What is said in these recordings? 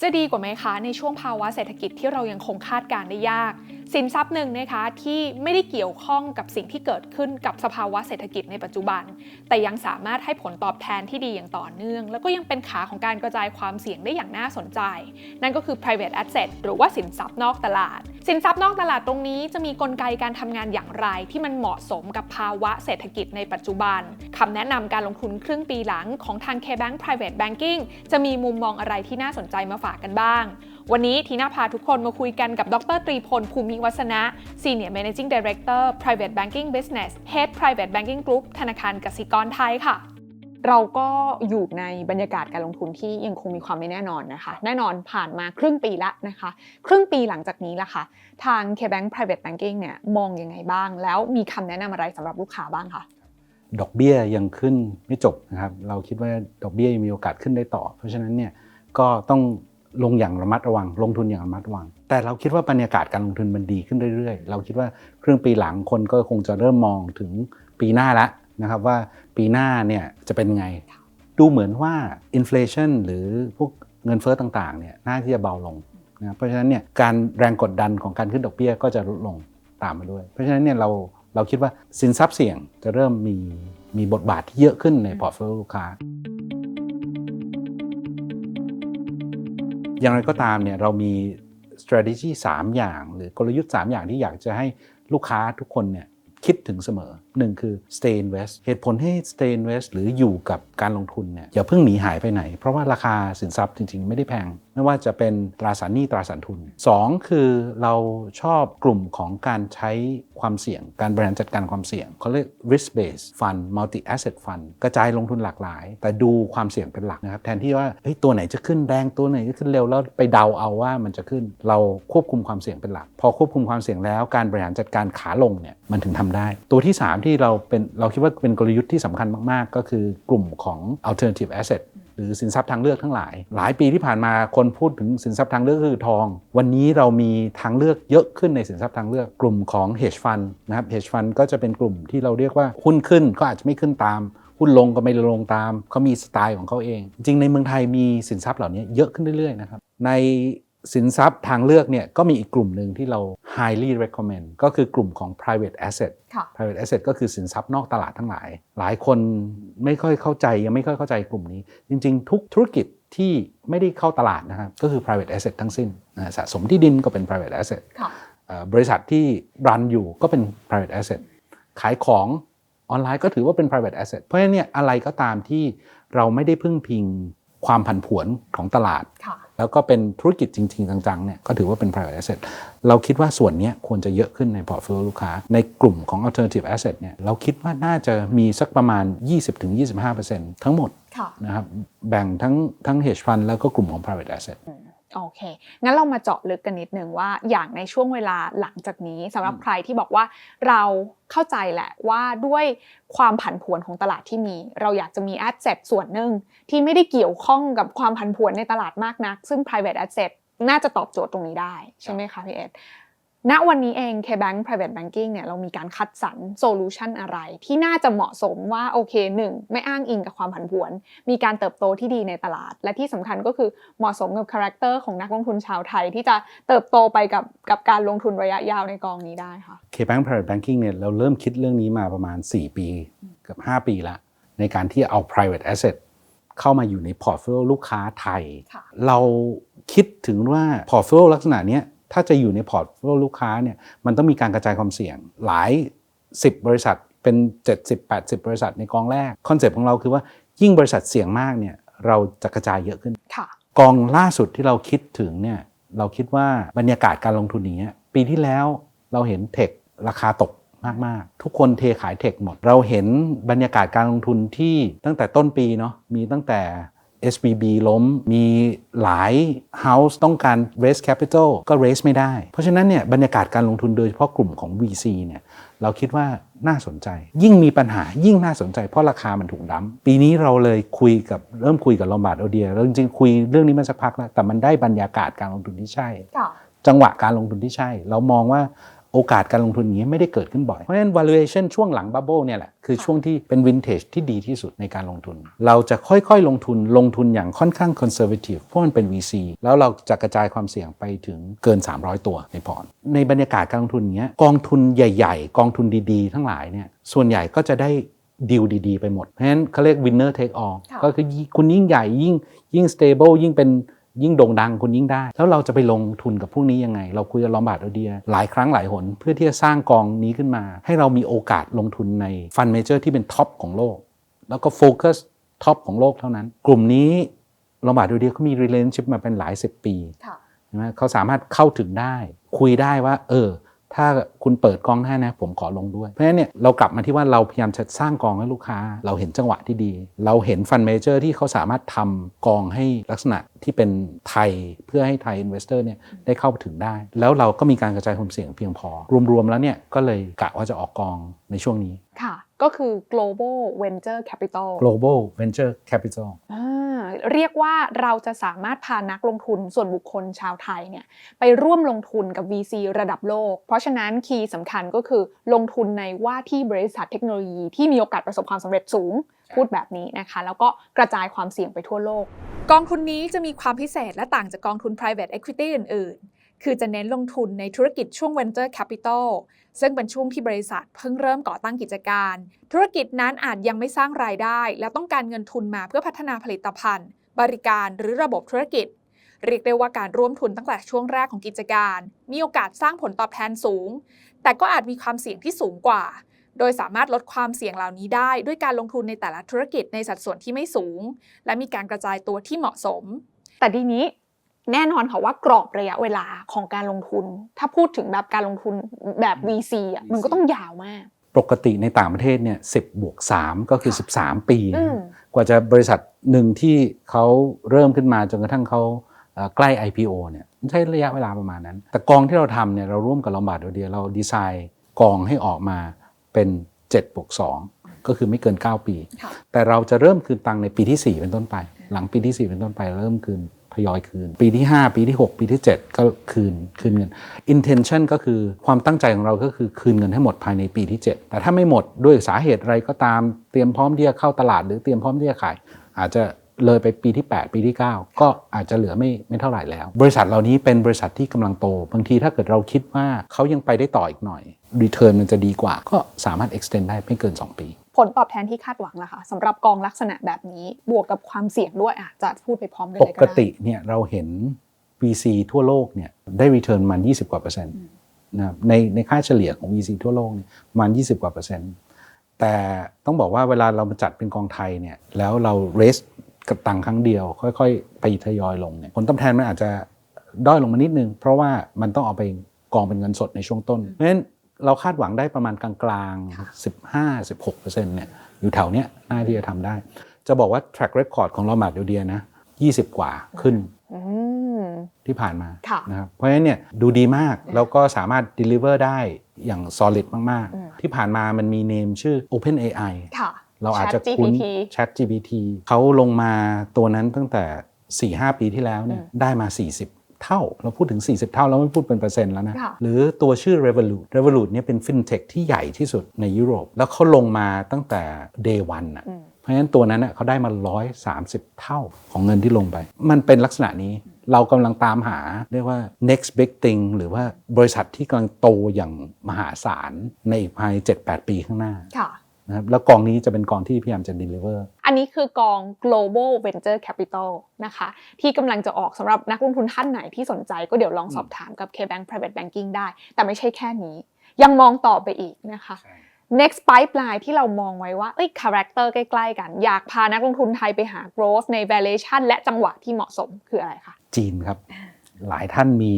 จะดีกว่าไหมคะในช่วงภาวะเศรษฐกิจที่เรายังคงคาดการณ์ได้ยาก สินทรัพย์หนึ่งนะคะที่ไม่ได้เกี่ยวข้องกับสิ่งที่เกิดขึ้นกับสภาวะเศรษฐกิจในปัจจุบัน แต่ยังสามารถให้ผลตอบแทนที่ดีอย่างต่อเนื่อง แล้วก็ยังเป็นขาของการกระจายความเสี่ยงได้อย่างน่าสนใจ นั่นก็คือ private asset หรือว่าสินทรัพย์นอกตลาด สินทรัพย์นอกตลาดตรงนี้จะมีกลไกการทำงานอย่างไร ที่มันเหมาะสมกับภาวะเศรษฐกิจในปัจจุบันคำแนะนำการลงทุนครึ่งปีหลังของทาง KBank Private Banking จะมีมุมมองอะไรที่น่าสนใจมาฝากกันบ้าง วันนี้ทีน่าพาทุกคนมาคุยกันกับดรตรีพล ภูมิวัฒนะ Senior Managing Director Private Banking Business Head Private Banking Group ธนาคารกสิกรไทยค่ะ เราก็อยู่ในบรรยากาศการลงทุนที่ยังคงมีความไม่แน่นอนนะคะ แน่นอนผ่านมาครึ่งปีละนะคะ ครึ่งปีหลังจากนี้ล่ะคะทาง KBank Private Banking เนี่ยมองยังไงบ้าง แล้วมีคำแนะนำอะไรสำหรับลูกค้าบ้างคะดอกเบี้ยยังขึ้นไม่จบนะครับ เราคิดว่าดอกเบี้ยยังมีโอกาสขึ้นได้ต่อ เพราะฉะนั้นเนี่ยก็ต้อง ลงอย่างระมัดระวัง ลงทุนอย่างระมัดระวัง แต่เราคิดว่าบรรยากาศการลงทุนมันดีขึ้นเรื่อยๆ เราคิดว่าครึ่งปีหลังคนก็คงจะเริ่มมองถึงปีหน้าแล้วนะครับว่าปีหน้าเนี่ยจะเป็นไง ดูเหมือนว่าอินฟล t ชันหรือพวกเงินเฟ้อต่างๆเนี่ยน่าที่จะเบาลงนะเพราะฉะนั้นเนี่ยการแรงกดดันของการขึ้นดอกเบี้ยก็จะลดลงตามมาด้วย เพราะฉะนั้นเนี่ยเราเราคิดว่าสินทรัพย์เสี่ยงจะเริ่มมีมีบทบาทที่เยอะขึ้นในพอร์ตโฟลิโอลูกค้า อย่างไรก็ตามเนี่ยเรามี strategy 3 อย่าง หรือกลยุทธ์ 3 อย่างที่อยากจะให้ลูกค้าทุกคนเนี่ยคิดถึงเสมอ หนึ่งคือ stay invest เหตุผลให้ stay invest หรืออยู่กับการลงทุนเนี่ยอย่าเพิ่งหนีหายไปไหน เพราะว่าราคาสินทรัพย์จริง ๆ ไม่ได้แพง ไม่ว่าจะเป็นตราสารหนี้ตราสารทุน 2 คือเราชอบกลุ่มของการใช้ความเสี่ยง การบริหารจัดการความเสี่ยงเขาเรียก risk based fund multi asset fund กระจายลงทุนหลากหลาย แต่ดูความเสี่ยงเป็นหลักนะครับแทนที่ว่าตัวไหนจะขึ้นแรงตัวไหนจะขึ้นเร็วแล้วไปเดาเอาว่ามันจะขึ้นเราควบคุมความเสี่ยงเป็นหลัก พอควบคุมความเสี่ยงแล้วการบริหารจัดการขาลงเนี่ยมันถึงทำได้ ตัวที่ 3ที่เราเป็นเราคิดว่าเป็นกลยุทธ์ที่สำคัญมาก ๆ ก็คือกลุ่มของ alternative asset หรือสินทรัพย์ทางเลือกทั้งหลาย หลายปีที่ผ่านมาคนพูดถึงสินทรัพย์ทางเลือกคือทอง วันนี้เรามีทางเลือกเยอะขึ้นในสินทรัพย์ทางเลือกกลุ่มของ hedge fund นะครับ hedge fund ก็จะเป็นกลุ่มที่เราเรียกว่าหุ้นขึ้นก็อาจจะไม่ขึ้นตามหุ้นลงก็ไม่ลงตามเขามีสไตล์ของเขาเอง จริงในเมืองไทยมีสินทรัพย์เหล่านี้เยอะขึ้นเรื่อยๆนะครับใน สินทรัพย์ทางเลือกเนี่ยก็มีอีกกลุ่มหนึ่งที่เรา highly recommend ก็คือกลุ่มของ private asset ค่ะ private asset ก็คือสินทรัพย์นอกตลาดทั้งหลาย หลายคนไม่ค่อยเข้าใจยังไม่ค่อยเข้าใจกลุ่มนี้ จริงๆ ทุกธุรกิจที่ไม่ได้เข้าตลาดนะครับก็คือ private asset ทั้งสิ้นนะสะสมที่ดินก็เป็น private asset ค่ะเอ่อบริษัทที่รันอยู่ก็เป็น private asset ขายของออนไลน์ก็ถือว่าเป็น private asset เพราะฉะนั้นเนี่ยอะไรก็ตามที่เราไม่ได้พึ่งพิง ความผันผวนของตลาดค่ะแล้วก็เป็นธุรกิจจริง ๆ จังๆเนี่ยก็ถือว่าเป็น private asset เราคิดว่าส่วนเนี้ยควรจะเยอะขึ้นในพอร์ตโฟลิโอลูกค้า ในกลุ่มของ alternative asset เนี่ยเราคิดว่าน่าจะมีสักประมาณ 20-25%ทั้งหมดค่ะนะครับแบ่งทั้งทั้ง hedge fund แล้วก็กลุ่มของ private asset โอเค งั้นเรามาเจาะลึกกันนิดนึงว่าอย่างในช่วงเวลาหลังจากนี้สำหรับอืมใครที่บอกว่าเราเข้าใจแหละว่าด้วยความผันผวนของตลาดที่มี เราอยากจะมีแอสเซทส่วนหนึ่งที่ไม่ได้เกี่ยวข้องกับความผันผวนในตลาดมากนัก ซึ่ง private asset น่าจะตอบโจทย์ตรงนี้ได้ ใช่ไหมคะพี่เอ็ด ณวันนี้เอง KBank Private Banking เนี่ยเรามีการคัดสรรโซลูชันอะไร ที่น่าจะเหมาะสมว่าโอเคหนึ่งไม่อ้างอิงกับความผันผวน มีการเติบโตที่ดีในตลาด และที่สำคัญก็คือเหมาะสมกับคาแรคเตอร์ของนักลงทุนชาวไทย ที่จะเติบโตไปกับกับการลงทุนระยะยาวในกองนี้ได้ค่ะ KBank Private Banking เนี่ยเราเริ่มคิดเรื่องนี้มาประมาณ 4 ปีเกือบ5 ปีละในการที่เอา private asset เข้ามาอยู่ในพอร์ตโฟลิโอลูกค้าไทยค่ะเราคิดถึงว่าพอร์ตโฟลิโอลักษณะเนี้ย ถ้าจะอยู่ในพอร์ตโฟลิโอลูกค้าเนี่ยมันต้องมีการกระจายความเสี่ยงหลาย 10 บริษัทเป็น 70-80 บริษัทในกองแรกคอนเซปต์ของเราคือว่ายิ่งบริษัทเสี่ยงมากเนี่ยเราจะกระจายเยอะขึ้นค่ะกองล่าสุดที่เราคิดถึงเนี่ยเราคิดว่าบรรยากาศการลงทุนอย่างเงี้ยปีที่แล้วเราเห็นเทคราคาตกมาก ๆ ทุกคนเทขายเทคหมด เราเห็นบรรยากาศการลงทุนที่ตั้งแต่ต้นปีเนาะมีตั้งแต่ SBB ล้ม มีหลาย House ต้องการ raise capital ก็ raise ไม่ได้ เพราะฉะนั้นเนี่ยบรรยากาศการลงทุนโดยเฉพาะกลุ่มของ VC เนี่ยเราคิดว่าน่าสนใจ ยิ่งมีปัญหายิ่งน่าสนใจเพราะราคามันถูกดั้มปีนี้เราเลยคุยกับเริ่มคุยกับลอมบาร์ดโอเดียแล้วจริงๆ คุยเรื่องนี้มาสักพักแล้วแต่มันได้บรรยากาศการลงทุนที่ใช่ค่ะจังหวะการลงทุนที่ใช่ เรามองว่า โอกาสการลงทุนอย่างนี้ไม่ได้เกิดขึ้นบ่อย เพราะฉะนั้น valuation ช่วงหลัง bubble เนี่ยแหละ คือช่วงที่เป็น vintage ที่ดีที่สุดในการลงทุน เราจะค่อยๆ ลงทุนลงทุนอย่างค่อนข้าง conservative เพราะมันเป็น VC แล้วเราจะกระจายความเสี่ยงไปถึงเกิน 300 ตัวในพอร์ตในบรรยากาศการลงทุนอย่างเงี้ยกองทุนใหญ่ ๆ กองทุนดีๆ ทั้งหลายเนี่ยส่วนใหญ่ก็จะได้ดีลดีๆ ไปหมด เพราะฉะนั้นเขาเรียก winner take all ค่ะก็คือคุณยิ่งใหญ่ยิ่งยิ่ง stable ยิ่งเป็น ยิ่งโด่งดังคุณยิ่งได้ แล้วเราจะไปลงทุนกับพวกนี้ยังไง เราคุยกับลอมบาร์ดโอเดีย หลายครั้งหลายหน เพื่อที่จะสร้างกองนี้ขึ้นมา ให้เรามีโอกาสลงทุนในฟันเมเจอร์ที่เป็นท็อปของโลก แล้วก็โฟกัสท็อปของโลกเท่านั้น กลุ่มนี้ลอมบาร์ดโอเดียเขามี relationship มาเป็นหลายสิบปีค่ะใช่ไหมเขาสามารถเข้าถึงได้ คุยได้ว่า เออ ถ้าคุณเปิดกองได้นะ ผมขอลงด้วย เพราะฉะนั้นเนี่ยเรากลับมาที่ว่าเราพยายามจะสร้างกองให้ลูกค้า เราเห็นจังหวะที่ดี เราเห็นฟันเมเจอร์ที่เขาสามารถทำกองให้ลักษณะที่เป็นไทยเพื่อให้ไทยอินเวสเตอร์เนี่ยได้เข้าถึงได้ แล้วเราก็มีการกระจายความเสี่ยงเพียงพอ รวมๆแล้วเนี่ยก็เลยกะว่าจะออกกองในช่วงนี้ค่ะ ก็คือ global venture capital global venture capital อ่า เรียกว่าเราจะสามารถพานักลงทุนส่วนบุคคลชาวไทยเนี่ยไปร่วมลงทุนกับ VC ระดับโลก เพราะฉะนั้นคีย์สำคัญก็คือลงทุนในว่าที่บริษัทเทคโนโลยีที่มีโอกาสประสบความสำเร็จสูงพูดแบบนี้นะคะ แล้วก็กระจายความเสี่ยงไปทั่วโลก กองทุนนี้จะมีความพิเศษและต่างจากกองทุน private equity อื่นๆ คือจะเน้นลงทุนในธุรกิจช่วง venture capital ซึ่งเป็นช่วงที่บริษัทเพิ่งเริ่มก่อตั้งกิจการ ธุรกิจนั้นอาจยังไม่สร้างรายได้ และต้องการเงินทุนมาเพื่อพัฒนาผลิตภัณฑ์ บริการหรือระบบธุรกิจ เรียกได้ว่าการร่วมทุนตั้งแต่ช่วงแรกของกิจการ มีโอกาสสร้างผลตอบแทนสูง แต่ก็อาจมีความเสี่ยงที่สูงกว่า โดยสามารถลดความเสี่ยงเหล่านี้ได้ ด้วยการลงทุนในแต่ละธุรกิจในสัดส่วนที่ไม่สูง และมีการกระจายตัวที่เหมาะสม แต่ทีนี้ แน่นอนค่ะว่ากรอบระยะเวลาของการลงทุน ถ้าพูดถึงแบบการลงทุนแบบ VC อะมันก็ต้องยาวมาก ปกติในต่างประเทศเนี่ย10บวก3ก็คือค่ะ13 ปีอืมกว่าจะบริษัทหนึ่งที่เขาเริ่มขึ้นมาจนกระทั่งเขาเอ่อใกล้ IPO เนี่ยมันใช้ระยะเวลาประมาณนั้น แต่กองที่เราทำเนี่ยเราร่วมกับลอมบาร์ดเดียเราดีไซน์กองให้ออกมาเป็น7บวก2ก็คือไม่เกิน 9 ปีค่ะแต่เราจะเริ่มคืนตังค์ในปีที่ 4 เป็นต้นไป หลังปีที่ 4 เป็นต้นไปเริ่มคืน ทยอยคืน ปีที่ 5 ปีที่ 6 ปีที่ 7 ก็คืนคืนเงิน intention ก็คือความตั้งใจของเราก็คือคืนเงินให้หมดภายในปีที่ 7 แต่ถ้าไม่หมดด้วยสาเหตุอะไรก็ตามเตรียมพร้อมที่จะเข้าตลาดหรือเตรียมพร้อมที่จะขาย อาจจะเลยไปปีที่ 8 ปีที่ 9 ก็อาจจะเหลือไม่ไม่เท่าไหร่แล้ว บริษัทเหล่านี้เป็นบริษัทที่กำลังโต บางทีถ้าเกิดเราคิดว่าเขายังไปได้ต่ออีกหน่อย return มันจะดีกว่า ก็สามารถ extend ได้ไม่เกิน 2 ปี ผลตอบแทนที่คาดหวังล่ะคะสำหรับกองลักษณะแบบนี้บวกกับความเสี่ยงด้วยอะจะพูดไปพร้อมกันปเลยกก็ได้ติเนี่ยเราเห็น VC ทั่วโลกเนี่ยได้ return มัน 20 กว่าเปอร์เซ็นต์นะครับในในค่าเฉลี่ยของ VC ทั่วโลกเนี่ยประมัน 20 กว่าเปอร์เซ็นต์แต่ต้องบอกว่าเวลาเรามาจัดเป็นกองไทยเนี่ยแล้วเรา raise กับตังค์ครั้งเดียว ค่อยๆ ไปทยอยลงเนี่ยผลตอบแทนมันอาจจะด้อยลงมานิดนึง เพราะว่ามันต้องเอาไปกองเป็นเงินสดในช่วงต้นเพราะฉะนั้น เราคาดหวังได้ประมาณกลางๆ 15-16%เนี่ยอยู่แถวเนี้ยน่าที่จะทำได้ จะบอกว่า track record ของเรามาเดียวเดียนะ 20 กว่าขึ้นอืมที่ผ่านมาค่ะนะครับเพราะฉะนั้นเนี่ยดูดีมากแล้วก็สามารถ deliver ได้อย่าง solid มากอืมๆที่ผ่านมามันมีเนมชื่อ OpenAI ค่ะเราอาจจะคุ้น ChatGPT Chat GPT เขาลงมาตัวนั้นตั้งแต่ 4-5 ปีที่แล้วเนี่ยอืมได้มา 40 เท่า เราพูดถึง 40 เท่าแล้วไม่พูดเป็นเปอร์เซ็นต์แล้วนะค่ะหรือตัวชื่อ Revolut Revolut เนี่ยเป็น FinTech ที่ใหญ่ที่สุดในยุโรป แล้วเขาลงมาตั้งแต่ day one อะอืมเพราะฉะนั้นตัวนั้นเน่ะเขาได้มา 130 เท่าของเงินที่ลงไป มันเป็นลักษณะนี้เรากำลังตามหาเรียกว่า next big thing หรือว่าบริษัทที่กำลังโตอย่างมหาศาลในอีกภายใน7-8 ปีข้างหน้าค่ะ นะครับแล้วกองนี้จะเป็นกองที่พยายามจะ deliver อันนี้คือกอง global venture capital นะคะ ที่กำลังจะออกสำหรับนักลงทุนท่านไหนที่สนใจก็เดี๋ยวลองสอบถามกับ KBank Private Banking ได้ แต่ไม่ใช่แค่นี้ ยังมองต่อไปอีกนะคะ next pipeline ที่เรามองไว้ว่าเอ้ย character ใกล้ ๆ กัน อยากพานักลงทุนไทยไปหา growth ใน valuation และจังหวะที่เหมาะสมคืออะไรคะจีนครับ หลายท่านมี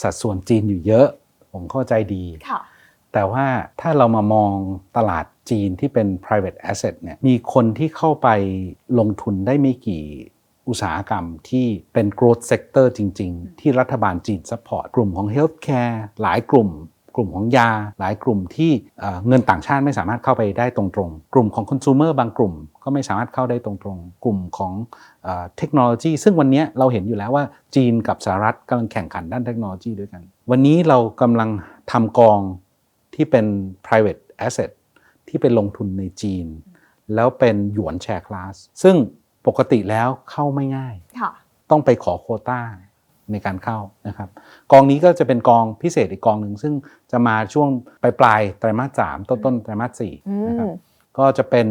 สัดส่วนจีนอยู่เยอะ ผมเข้าใจดีค่ะ แต่ว่าถ้าเรามามองตลาดจีนที่เป็น private asset เนี่ยมีคนที่เข้าไปลงทุนได้ไม่กี่อุตสาหกรรมที่เป็น growth sector จริง ๆ ที่รัฐบาลจีน support กลุ่มของ healthcare หลายกลุ่ม กลุ่มของยา หลายกลุ่มที่เงินต่างชาติไม่สามารถเข้าไปได้ตรงๆ กลุ่มของ consumer บางกลุ่มก็ไม่สามารถเข้าได้ตรงๆ กลุ่มของเทคโนโลยี ซึ่งวันนี้เราเห็นอยู่แล้วว่าจีนกับสหรัฐกำลังแข่งขันด้านเทคโนโลยีด้วยกัน วันนี้เรากำลังทำกอง ที่เป็น private asset ที่เป็นลงทุนในจีน แล้วเป็นหยวนแชร์คลาสซึ่งปกติแล้วเข้าไม่ง่ายค่ะต้องไปขอโควต้าในการเข้านะครับ กองนี้ก็จะเป็นกองพิเศษอีกกองหนึ่งซึ่งจะมาช่วงปลายปลายๆไตรมาสสามต้นต้นๆไตรมาสสี่อืนะครับมก็จะเป็น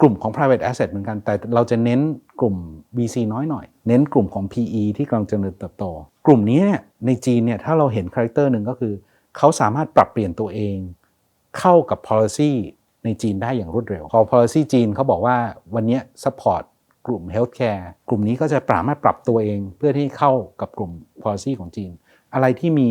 กลุ่มของ private asset เหมือนกัน แต่เราจะเน้นกลุ่ม VC น้อยหน่อย เน้นกลุ่มของ PE ที่กำลังเจริญเติบโต กลุ่มนี้เนี่ยในจีนเนี่ยถ้าเราเห็นคาแรคเตอร์หนึ่งก็คือ เขาสามารถปรับเปลี่ยนตัวเองเข้ากับ policy ในจีนได้อย่างรวดเร็ว พอ policy จีนเขาบอกว่าวันนี้ support กลุ่ม healthcare กลุ่มนี้ก็จะสามารถปรับตัวเองเพื่อที่เข้ากับกลุ่ม policy ของจีน อะไรที่มี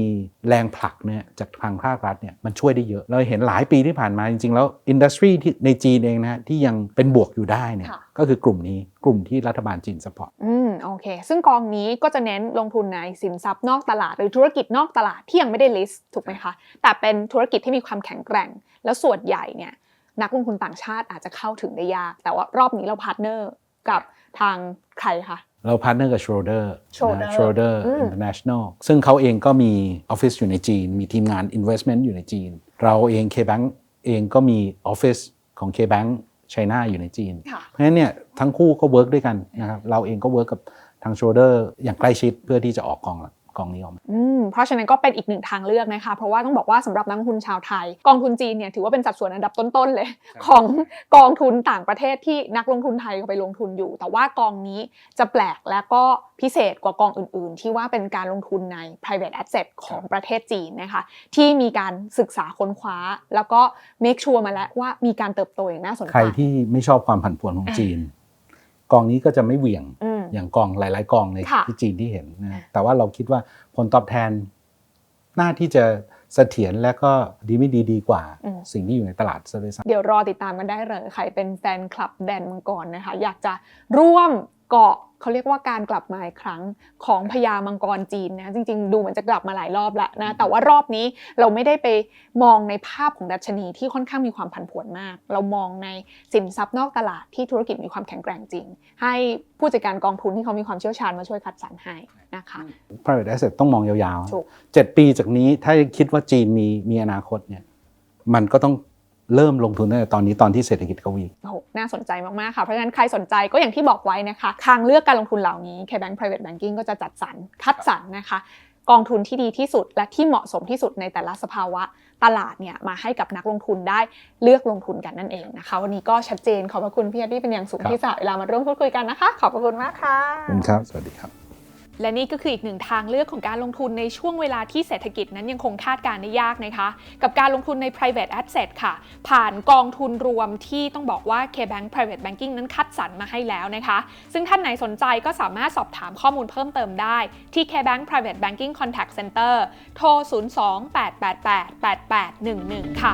แรงผลักเนี่ยจากทางภาครัฐเนี่ยมันช่วยได้เยอะ เราเห็นหลายปีที่ผ่านมาจริงๆ แล้วอินดัสทรีที่ในจีนเองนะฮะที่ยังเป็นบวกอยู่ได้เนี่ยค่ะก็คือกลุ่มนี้กลุ่มที่รัฐบาลจีนสปอร์ต อืมโอเค ซึ่งกองนี้ก็จะเน้นลงทุนในสินทรัพย์นอกตลาด หรือธุรกิจนอกตลาดที่ยังไม่ได้ list ถูกไหมคะ แต่เป็นธุรกิจที่มีความแข็งแกร่ง แล้วส่วนใหญ่เนี่ยนักลงทุนต่างชาติอาจจะเข้าถึงได้ยาก แต่ว่ารอบนี้เราพาร์ทเนอร์กับทางใครคะ เราพาร์ทเนอร์กับ Schroeder Schroeder นะ Schroeder อืม International ซึ่งเขาเองก็มีออฟฟิศอยู่ในจีน มีทีมงาน Investment อยู่ในจีน เราเอง KBank เองก็มีออฟฟิศของ KBank China อยู่ในจีนค่ะเพราะฉะนั้นเนี่ยทั้งคู่ก็เวิร์กด้วยกันนะครับ เราเองก็เวิร์กกับทาง Schroeder อย่างใกล้ชิดเพื่อที่จะออกกอง กองนี้ออกมาอืมเพราะฉะนั้นก็เป็นอีกหนึ่งทางเลือกนะคะ เพราะว่าต้องบอกว่าสำหรับนักลงทุนชาวไทย กองทุนจีนเนี่ยถือว่าเป็นสัดส่วนอันดับต้นๆเลย ของกองทุนต่างประเทศที่นักลงทุนไทยเขาไปลงทุนอยู่ แต่ว่ากองนี้จะแปลกและก็พิเศษกว่ากองอื่น ๆ ที่ว่าเป็นการลงทุนใน private asset ของประเทศจีนนะคะ ที่มีการศึกษาค้นคว้า แล้วก็ make sure มาแล้วว่ามีการเติบโตอย่างน่าสนใจใครที่ไม่ชอบความผันผวนของจีน กองนี้ก็จะไม่เหวี่ยงอืมอย่างกองหลาย ๆ กองในค่ะที่จีนที่เห็นนะแต่ว่าเราคิดว่าผลตอบแทนหน้าที่จะเสถียรและก็ดีไม่ดีดีกว่าอืมสิ่งที่อยู่ในตลาดซะด้วยซ้ำเดี๋ยวรอติดตามกันได้เลย ใครเป็นแฟนคลับแดนมังกรนะคะ อยากจะร่วม เกาะเขาเรียกว่าการกลับมาอีกครั้งของพญามังกรจีนนะจริง ๆ ดูเหมือนจะกลับมาหลายรอบแล้วนะแต่ว่ารอบนี้เราไม่ได้ไปมองในภาพของดัชนีที่ค่อนข้างมีความผันผวนมาก เรามองในสินทรัพย์นอกตลาดที่ธุรกิจมีความแข็งแกร่งจริง ให้ผู้จัดการกองทุนที่เขามีความเชี่ยวชาญมาช่วยคัดสรรให้นะคะ private asset ต้องมองยาวถูกๆเจ็ดปีจากนี้ถ้าคิดว่าจีนมีมีอนาคตเนี่ยมันก็ต้อง เริ่มลงทุนตั้งแต่ตอนนี้ตอนที่เศรษฐกิจเขาวีโอ้โหน่าสนใจมาก ๆ ค่ะ เพราะฉะนั้นใครสนใจก็อย่างที่บอกไว้นะคะ ทางเลือกการลงทุนเหล่านี้ KBank Private Banking ก็จะจัดสรรคัดสรรนะคะ กองทุนที่ดีที่สุดและที่เหมาะสมที่สุดในแต่ละสภาวะตลาดเนี่ยมาให้กับนักลงทุนได้เลือกลงทุนกันนั่นเองนะคะ วันนี้ก็ชัดเจนขอบพระคุณพี่อาร์ดี้เป็นอย่างสูงครับที่สละเวลามาร่วมพูดคุยกันนะคะ ขอบพระคุณมากค่ะขอบคุณครับสวัสดีครับ และนี่ก็คืออีกหนึ่งทางเลือกของการลงทุนในช่วงเวลาที่เศรษฐกิจนั้นยังคงคาดการณ์ได้ยากนะคะ กับการลงทุนใน private asset ค่ะ ผ่านกองทุนรวมที่ต้องบอกว่า KBank Private Banking นั้นคัดสรรมาให้แล้วนะคะ ซึ่งท่านไหนสนใจก็สามารถสอบถามข้อมูลเพิ่มเติมได้ที่ KBank Private Banking Contact Center โทร 02 888 8811 ค่ะ